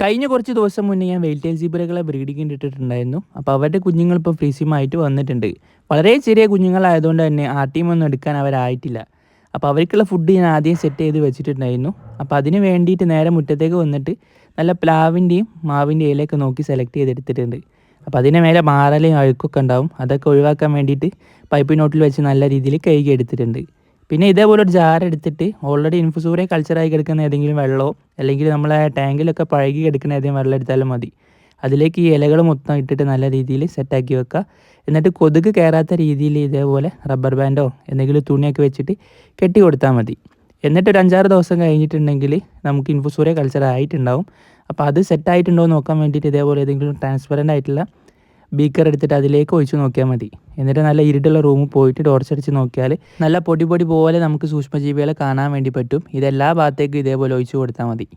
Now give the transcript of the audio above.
കഴിഞ്ഞ കുറച്ച് ദിവസം മുന്നേ ഞാൻ വെയിൽറ്റെയിൽ സീബ്രകളെ ബ്രീഡിങ്ങിന് ഇട്ടിട്ടുണ്ടായിരുന്നു അപ്പോൾ അവരുടെ കുഞ്ഞുങ്ങൾ ഇപ്പോൾ ഫ്രീസിയുമായിട്ട് വന്നിട്ടുണ്ട്. വളരെ ചെറിയ കുഞ്ഞുങ്ങളായതുകൊണ്ട് തന്നെ ആ ടീമൊന്നും എടുക്കാൻ അവരായിട്ടില്ല. അപ്പോൾ അവർക്കുള്ള ഫുഡ് ഞാൻ ആദ്യം സെറ്റ് ചെയ്ത് വെച്ചിട്ടുണ്ടായിരുന്നു. അപ്പോൾ അതിന് വേണ്ടിയിട്ട് നേരെ മുറ്റത്തേക്ക് വന്നിട്ട് നല്ല പ്ലാവിന്റെയും മാവിന്റെയും ഇലയൊക്കെ നോക്കി സെലക്ട് ചെയ്തെടുത്തിട്ടുണ്ട്. അപ്പോൾ അതിന്റെ മേലെ മാറലയും അഴുക്കൊക്കെ ഉണ്ടാവും. അതൊക്കെ ഒഴിവാക്കാൻ വേണ്ടിയിട്ട് പൈപ്പ് നോട്ടിൽ വെച്ച് നല്ല രീതിയിൽ കഴുകി എടുത്തിട്ടുണ്ട്. പിന്നെ ഇതേപോലെ ഒരു ജാർ എടുത്തിട്ട് ഓൾറെഡി ഇൻഫുസൂറിയ കൾച്ചറായി കിടക്കുന്ന ഏതെങ്കിലും വെള്ളമോ അല്ലെങ്കിൽ നമ്മളെ ടാങ്കിലൊക്കെ പഴകി കിടക്കുന്ന ഏതെങ്കിലും വെള്ളം എടുത്താലും മതി. അതിലേക്ക് ഈ ഇലകൾ മൊത്തം ഇട്ടിട്ട് നല്ല രീതിയിൽ സെറ്റാക്കി വെക്കുക. എന്നിട്ട് കൊതുക് കയറാത്ത രീതിയിൽ ഇതേപോലെ റബ്ബർ ബാൻഡോ എന്തെങ്കിലും തുണിയൊക്കെ വെച്ചിട്ട് കെട്ടി കൊടുത്താൽ മതി. എന്നിട്ട് ഒരു അഞ്ചാറ് ദിവസം കഴിഞ്ഞിട്ടുണ്ടെങ്കിൽ നമുക്ക് ഇൻഫുസൂറിയ കൾച്ചർ ആയിട്ടുണ്ടാവും. അപ്പോൾ അത് സെറ്റായിട്ടുണ്ടോ എന്ന് നോക്കാൻ വേണ്ടിയിട്ട് ഇതേപോലെ ഏതെങ്കിലും ട്രാൻസ്പെറന്റ് ആയിട്ടുള്ള ബീക്കർ എടുത്തിട്ട് അതിലേക്ക് ഒഴിച്ച് നോക്കിയാൽ മതി. എന്നിട്ട് നല്ല ഇരുട്ടുള്ള റൂമിൽ പോയിട്ട് ടോർച്ചടിച്ച് നോക്കിയാൽ നല്ല പൊടി പൊടി പോലെ നമുക്ക് സൂക്ഷ്മജീവികളെ കാണാൻ വേണ്ടി പറ്റും. ഇതെല്ലാ ഭാഗത്തേക്കും ഇതേപോലെ ഒഴിച്ചു കൊടുത്താൽ മതി.